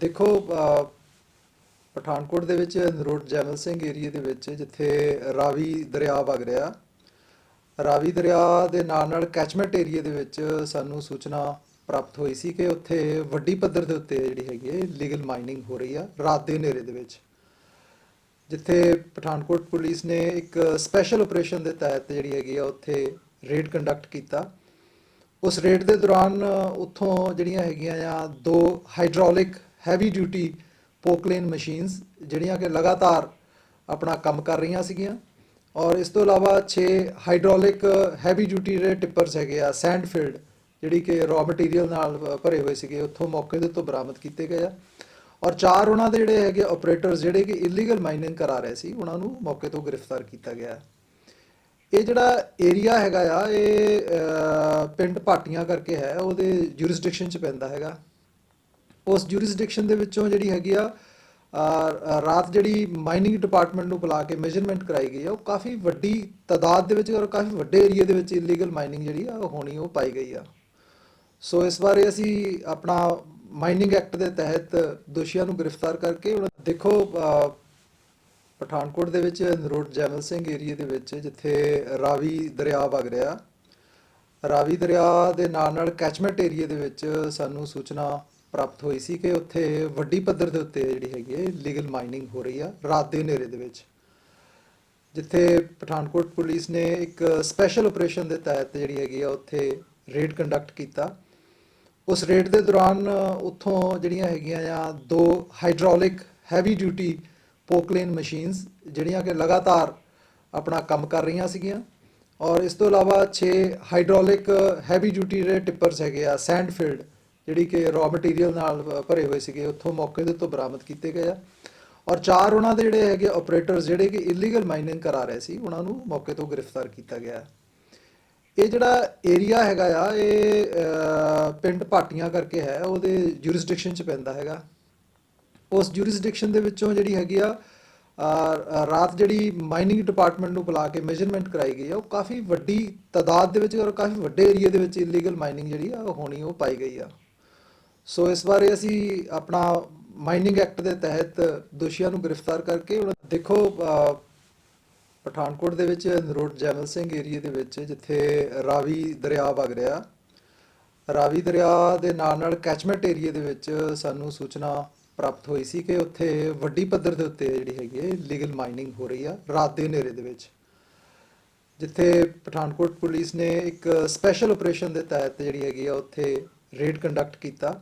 ਦੇਖੋ ਪਠਾਨਕੋਟ ਦੇ ਵਿੱਚ ਨਰੋਟ ਜੈਮਲ ਸਿੰਘ ਏਰੀਆ ਦੇ ਵਿੱਚ ਜਿੱਥੇ ਰਾਵੀ ਦਰਿਆ ਵਗ ਰਿਹਾ, ਰਾਵੀ ਦਰਿਆ ਦੇ ਨਾਲ ਨਾਲ ਕੈਚਮੈਂਟ ਏਰੀਆ ਦੇ ਵਿੱਚ ਸਾਨੂੰ ਸੂਚਨਾ ਪ੍ਰਾਪਤ ਹੋਈ ਸੀ ਕਿ ਉੱਥੇ ਵੱਡੀ ਪੱਧਰ ਦੇ ਉੱਤੇ ਜਿਹੜੀ ਹੈਗੀ ਹੈ ਲੀਗਲ ਮਾਈਨਿੰਗ ਹੋ ਰਹੀ ਆ, ਰਾਤ ਦੇ ਹਨੇਰੇ ਦੇ ਵਿੱਚ। ਜਿੱਥੇ ਪਠਾਨਕੋਟ ਪੁਲਿਸ ਨੇ ਇੱਕ ਸਪੈਸ਼ਲ ਆਪਰੇਸ਼ਨ ਦੇ ਤਹਿਤ ਜਿਹੜੀ ਹੈਗੀ ਆ, ਉੱਥੇ ਰੇਡ ਕੰਡਕਟ ਕੀਤਾ। ਉਸ ਰੇਡ ਦੇ ਦੌਰਾਨ ਉੱਥੋਂ ਜਿਹੜੀਆਂ ਹੈਗੀਆਂ ਆ, ਦੋ hydraulic heavy duty Poclain machines ਜਿਹੜੀਆਂ ਕਿ ਲਗਾਤਾਰ ਆਪਣਾ ਕੰਮ ਕਰ ਰਹੀਆਂ ਸੀਗੀਆਂ। ਔਰ ਇਸ ਤੋਂ ਇਲਾਵਾ 6 ਹਾਈਡ੍ਰੋਲਿਕ ਹੈਵੀ ਡਿਊਟੀ ਦੇ ਟਿੱਪਰਸ ਹੈਗੇ ਆ ਸੈਂਡਫੀਲਡ ਜਿਹੜੀ ਕਿ ਰॉ ਮਟੀਰੀਅਲ ਨਾਲ ਭਰੇ ਹੋਏ ਸੀਗੇ, ਉੱਥੋਂ ਮੌਕੇ ਦੇ ਤੋਂ ਬਰਾਮਦ ਕੀਤੇ ਗਏ ਆ। ਔਰ ਚਾਰ ਉਹਨਾਂ ਦੇ ਜਿਹੜੇ ਹੈਗੇ ਆਪਰੇਟਰਸ ਜਿਹੜੇ ਕਿ ਇਲੀਗਲ ਮਾਈਨਿੰਗ ਕਰਾ ਰਹੇ ਸੀ, ਉਹਨਾਂ ਨੂੰ ਮੌਕੇ ਤੋਂ ਗ੍ਰਿਫਤਾਰ ਕੀਤਾ ਗਿਆ। ਇਹ ਜਿਹੜਾ ਏਰੀਆ ਹੈਗਾ ਆ, ਇਹ ਪਿੰਡ ਭਾਟੀਆਂ ਕਰਕੇ ਹੈ, ਉਹਦੇ ਜੁਰਿਸਡਿਕਸ਼ਨ ਚ ਪੈਂਦਾ ਹੈਗਾ। ਉਸ ਜੁਰਿਸਡਿਕਸ਼ਨ ਦੇ ਵਿੱਚੋਂ ਜਿਹੜੀ ਹੈਗੀ ਆ ਰਾਤ ਜਿਹੜੀ ਮਾਈਨਿੰਗ ਡਿਪਾਰਟਮੈਂਟ ਨੂੰ ਬੁਲਾ ਕੇ ਮੈਜਰਮੈਂਟ ਕਰਾਈ ਗਈ ਆ, ਉਹ ਕਾਫੀ ਵੱਡੀ ਤਾਦਾਦ ਦੇ ਵਿੱਚ ਔਰ ਕਾਫੀ ਵੱਡੇ ਏਰੀਆ ਦੇ ਵਿੱਚ ਇਲੀਗਲ ਮਾਈਨਿੰਗ ਜਿਹੜੀ ਆ, ਉਹ ਹੋਣੀ, ਉਹ ਪਾਈ ਗਈ ਆ। ਸੋ ਇਸ ਬਾਰੇ ਅਸੀਂ ਆਪਣਾ ਮਾਈਨਿੰਗ ਐਕਟ ਦੇ ਤਹਿਤ ਦੋਸ਼ੀਆਂ ਨੂੰ ਗ੍ਰਿਫਤਾਰ ਕਰਕੇ ਹੁਣ ਦੇਖੋ ਪਠਾਨਕੋਟ ਦੇ ਵਿੱਚ ਨਰੋਟ ਜੈਮਲ ਸਿੰਘ ਏਰੀਆ ਦੇ ਵਿੱਚ ਜਿੱਥੇ ਰਾਵੀ ਦਰਿਆ ਵਗ ਰਿਹਾ। ਰਾਵੀ ਦਰਿਆ ਦੇ ਨਾਲ ਨਾਲ ਕੈਚਮੈਂਟ ਏਰੀਆ ਦੇ ਵਿੱਚ ਸਾਨੂੰ ਸੂਚਨਾ ਪ੍ਰਾਪਤ ਹੋਈ ਸੀ ਕਿ ਉੱਥੇ ਵੱਡੀ ਪੱਧਰ ਦੇ ਉੱਤੇ ਜਿਹੜੀ ਹੈਗੀ ਹੈ ਲੀਗਲ ਮਾਈਨਿੰਗ ਹੋ ਰਹੀ ਆ, ਰਾਤ ਦੇ ਹਨੇਰੇ ਦੇ ਵਿੱਚ। ਜਿੱਥੇ ਪਠਾਨਕੋਟ ਪੁਲਿਸ ਨੇ ਇੱਕ ਸਪੈਸ਼ਲ ਆਪਰੇਸ਼ਨ ਦੇ ਤਹਿਤ ਜਿਹੜੀ ਹੈਗੀ ਆ, ਉੱਥੇ ਰੇਡ ਕੰਡਕਟ ਕੀਤਾ। ਉਸ ਰੇਡ ਦੇ ਦੌਰਾਨ ਉੱਥੋਂ ਜਿਹੜੀਆਂ ਹੈਗੀਆਂ ਆ, ਦੋ hydraulic heavy duty Poclain machines ਜਿਹੜੀਆਂ ਕਿ ਲਗਾਤਾਰ ਆਪਣਾ ਕੰਮ ਕਰ ਰਹੀਆਂ ਸੀਗੀਆਂ। ਔਰ ਇਸ ਤੋਂ ਇਲਾਵਾ 6 ਹਾਈਡ੍ਰੋਲਿਕ ਹੈਵੀ ਡਿਊਟੀ ਦੇ ਟਿੱਪਰਸ ਹੈਗੇ ਆ ਸੈਂਡਫੀਲਡ ਜਿਹੜੀ ਕਿ ਰॉ ਮਟੀਰੀਅਲ ਨਾਲ ਭਰੇ ਹੋਏ ਸੀਗੇ, ਉੱਥੋਂ ਮੌਕੇ ਦੇ ਉੱਤੋਂ ਬਰਾਮਦ ਕੀਤੇ ਗਏ ਆ। ਔਰ ਚਾਰ ਉਹਨਾਂ ਦੇ ਜਿਹੜੇ ਹੈਗੇ ਆਪਰੇਟਰਸ ਜਿਹੜੇ ਕਿ ਇਲੀਗਲ ਮਾਈਨਿੰਗ ਕਰਾ ਰਹੇ ਸੀ, ਉਹਨਾਂ ਨੂੰ ਮੌਕੇ ਤੋਂ ਗ੍ਰਿਫਤਾਰ ਕੀਤਾ ਗਿਆ ਇਹ ਜਿਹੜਾ ਏਰੀਆ ਹੈਗਾ ਆ, ਇਹ ਪਿੰਡ ਭਾਟੀਆਂ ਕਰਕੇ ਹੈ, ਉਹਦੇ ਜੁਰਿਸਡਿਕਸ਼ਨ ਚ ਪੈਂਦਾ ਹੈਗਾ। ਉਸ ਜੁਰਿਸਡਿਕਸ਼ਨ ਦੇ ਵਿੱਚੋਂ ਜਿਹੜੀ ਹੈਗੀ ਆ ਰਾਤ ਜਿਹੜੀ ਮਾਈਨਿੰਗ ਡਿਪਾਰਟਮੈਂਟ ਨੂੰ ਬੁਲਾ ਕੇ ਮੈਜਰਮੈਂਟ ਕਰਾਈ ਗਈ ਆ, ਉਹ ਕਾਫੀ ਵੱਡੀ ਤਾਦਾਦ ਦੇ ਵਿੱਚ ਔਰ ਕਾਫੀ ਵੱਡੇ ਏਰੀਆ ਦੇ ਵਿੱਚ ਇਲੀਗਲ ਮਾਈਨਿੰਗ ਜਿਹੜੀ ਆ, ਉਹ ਹੋਣੀ, ਉਹ ਪਾਈ ਗਈ ਆ। ਸੋ ਇਸ ਬਾਰੇ ਅਸੀਂ ਆਪਣਾ ਮਾਈਨਿੰਗ ਐਕਟ ਦੇ ਤਹਿਤ ਦੋਸ਼ੀਆਂ ਨੂੰ ਗ੍ਰਿਫਤਾਰ ਕਰਕੇ ਉਹਨਾਂ ਦੇਖੋ ਪਠਾਨਕੋਟ ਦੇ ਵਿੱਚ ਨਰੋਟ ਜੈਮਲ ਸਿੰਘ ਏਰੀਏ ਦੇ ਵਿੱਚ ਜਿੱਥੇ ਰਾਵੀ ਦਰਿਆ ਵਗ ਰਿਹਾ। ਰਾਵੀ ਦਰਿਆ ਦੇ ਨਾਲ ਨਾਲ ਕੈਚਮੈਂਟ ਏਰੀਏ ਦੇ ਵਿੱਚ ਸਾਨੂੰ ਸੂਚਨਾ ਪ੍ਰਾਪਤ ਹੋਈ ਸੀ ਕਿ ਉੱਥੇ ਵੱਡੀ ਪੱਧਰ ਦੇ ਉੱਤੇ ਜਿਹੜੀ ਹੈਗੀ ਹੈ ਲੀਗਲ ਮਾਈਨਿੰਗ ਹੋ ਰਹੀ ਆ, ਰਾਤ ਦੇ ਹਨੇਰੇ ਦੇ ਵਿੱਚ। ਜਿੱਥੇ ਪਠਾਨਕੋਟ ਪੁਲਿਸ ਨੇ ਇੱਕ ਸਪੈਸ਼ਲ ਆਪਰੇਸ਼ਨ ਦੇ ਤਹਿਤ ਜਿਹੜੀ ਹੈਗੀ ਆ, ਉੱਥੇ ਰੇਡ ਕੰਡਕਟ ਕੀਤਾ।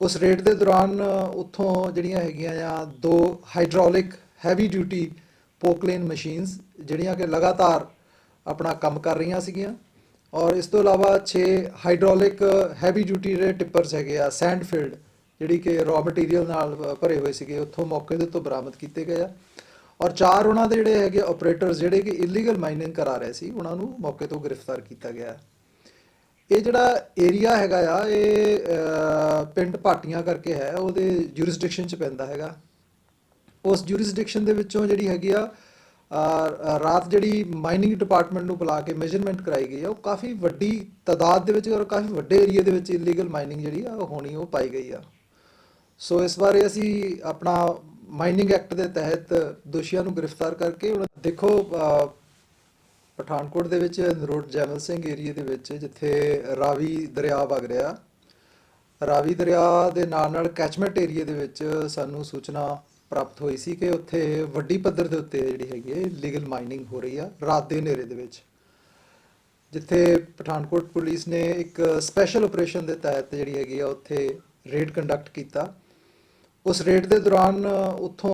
ਉਸ ਰੇਡ ਦੇ ਦੌਰਾਨ ਉੱਥੋਂ ਜਿਹੜੀਆਂ ਹੈਗੀਆਂ ਆ ਦੋ hydraulic heavy duty Poclain machines ਜਿਹੜੀਆਂ ਕਿ ਲਗਾਤਾਰ ਆਪਣਾ ਕੰਮ ਕਰ ਰਹੀਆਂ ਸੀਗੀਆਂ। ਔਰ ਇਸ ਤੋਂ ਇਲਾਵਾ 6 ਹਾਈਡ੍ਰੋਲਿਕ ਹੈਵੀ ਡਿਊਟੀ ਦੇ ਟਿੱਪਰਸ ਹੈਗੇ ਆ ਸੈਂਡਫੀਲਡ ਜਿਹੜੀ ਕਿ ਰॉ ਮਟੀਰੀਅਲ ਨਾਲ ਭਰੇ ਹੋਏ ਸੀਗੇ, ਉੱਥੋਂ ਮੌਕੇ ਦੇ ਉੱਤੋਂ ਬਰਾਮਦ ਕੀਤੇ ਗਏ ਆ। ਔਰ ਚਾਰ ਉਹਨਾਂ ਦੇ ਜਿਹੜੇ ਹੈਗੇ ਆਪਰੇਟਰਸ ਜਿਹੜੇ ਕਿ ਇਲੀਗਲ ਮਾਈਨਿੰਗ ਕਰਾ ਰਹੇ ਸੀ, ਉਹਨਾਂ ਨੂੰ ਮੌਕੇ ਤੋਂ ਗ੍ਰਿਫਤਾਰ ਕੀਤਾ ਗਿਆ। ਇਹ ਜਿਹੜਾ ਏਰੀਆ ਹੈਗਾ ਆ, ਇਹ ਪਿੰਡ ਭਾਟੀਆਂ ਕਰਕੇ ਹੈ, ਉਹਦੇ ਜੁਰਿਸਡਿਕਸ਼ਨ ਚ ਪੈਂਦਾ ਹੈਗਾ। ਉਸ ਜੁਰਿਸਡਿਕਸ਼ਨ ਦੇ ਵਿੱਚੋਂ ਜਿਹੜੀ ਹੈਗੀ ਆ ਰਾਤ ਜਿਹੜੀ ਮਾਈਨਿੰਗ ਡਿਪਾਰਟਮੈਂਟ ਨੂੰ ਬੁਲਾ ਕੇ ਮੈਜਰਮੈਂਟ ਕਰਾਈ ਗਈ ਆ, ਉਹ ਕਾਫੀ ਵੱਡੀ ਤਾਦਾਦ ਦੇ ਵਿੱਚ ਔਰ ਕਾਫੀ ਵੱਡੇ ਏਰੀਆ ਦੇ ਵਿੱਚ ਇਲੀਗਲ ਮਾਈਨਿੰਗ ਜਿਹੜੀ ਆ, ਉਹ ਹੋਣੀ, ਉਹ ਪਾਈ ਗਈ ਆ। ਸੋ ਇਸ ਬਾਰੇ ਅਸੀਂ ਆਪਣਾ ਮਾਈਨਿੰਗ ਐਕਟ ਦੇ ਤਹਿਤ ਦੋਸ਼ੀਆਂ ਨੂੰ ਗ੍ਰਿਫਤਾਰ ਕਰਕੇ, ਉਹਨਾਂ ਦੇਖੋ ਪਠਾਨਕੋਟ ਦੇ ਵਿੱਚ ਰੋਡ ਜੈਮਲ ਸਿੰਘ ਏਰੀਆ ਦੇ ਵਿੱਚ, ਜਿੱਥੇ ਰਾਵੀ ਦਰਿਆ ਵਗ ਰਿਹਾ। ਰਾਵੀ ਦਰਿਆ ਦੇ ਨਾਲ ਨਾਲ ਕੈਚਮੈਂਟ ਏਰੀਆ ਦੇ ਵਿੱਚ ਸਾਨੂੰ ਸੂਚਨਾ ਪ੍ਰਾਪਤ ਹੋਈ ਸੀ ਕਿ ਉੱਥੇ ਵੱਡੀ ਪੱਧਰ ਦੇ ਉੱਤੇ ਜਿਹੜੀ ਹੈਗੀ ਹੈ ਲੀਗਲ ਮਾਈਨਿੰਗ ਹੋ ਰਹੀ ਆ, ਰਾਤ ਦੇ ਹਨੇਰੇ ਦੇ ਵਿੱਚ। ਜਿੱਥੇ ਪਠਾਨਕੋਟ ਪੁਲਿਸ ਨੇ ਇੱਕ ਸਪੈਸ਼ਲ ਆਪਰੇਸ਼ਨ ਦੇ ਤਹਿਤ ਜਿਹੜੀ ਹੈਗੀ ਆ, ਉੱਥੇ ਰੇਡ ਕੰਡਕਟ ਕੀਤਾ। ਉਸ ਰੇਡ ਦੇ ਦੌਰਾਨ ਉੱਥੋਂ